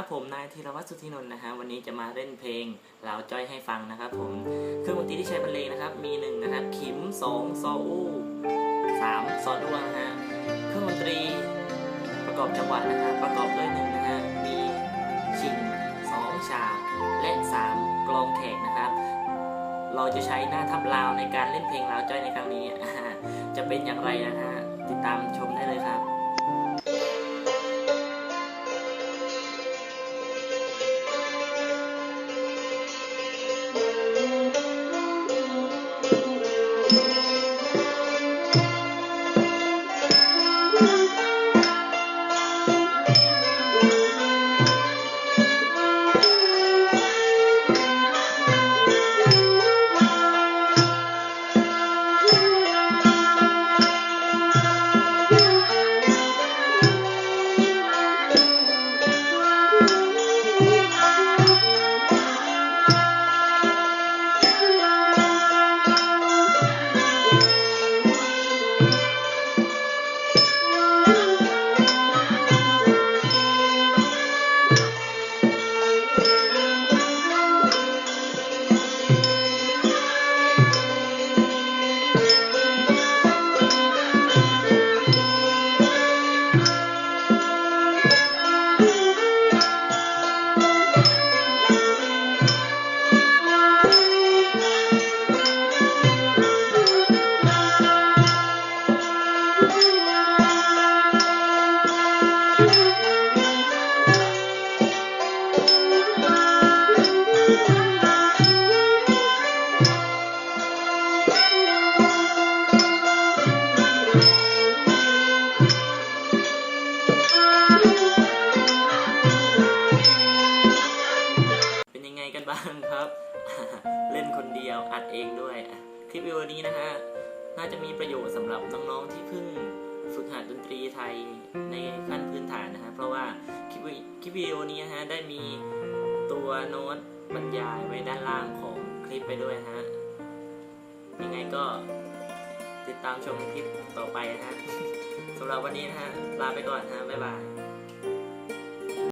ครับผมนายธีรวัตรสุธินนท์นะฮะวันนี้จะมาเล่นเพลงลาวจ้อยให้ฟังนะครับผมเครื่องดนตรีที่ใช้บรรเลงนะครับ มีหนึ่งนะครับขิมสองซออู้สามซอด้วงนะฮะเครื่องดนตรีประกอบจังหวะนะครับประกอบด้วยหนึ่งนะฮะมีชิงสองฉาบและสามกลองแขกนะครับ เราจะใช้หน้าทับลาวในการเล่นเพลงลาวจ้อยในครั้งนี้จะเป็นอย่างไรนะฮะติดตามชมได้เลยครับ เป็างครับ เล่นคนเดียวอัดเองด้วย คลิปวิดีโอนี้นะฮะ น่าจะมีประโยชน์สำหรับน้องๆที่เพิ่งฝึกหัดดนตรีไทยในขั้นพื้นฐานนะฮะ เพราะว่าคลิปวิคลิปวิดีโอนี้นะฮะได้มีตัวโน้ตบรรยายไว้ด้านล่างของคลิปไปด้วยฮะ ยังไงก็ติดตามชมคลิปต่อไปนะฮะสำหรับวันนี้นะฮะ ลาไปก่อนฮะ บ๊ายบาย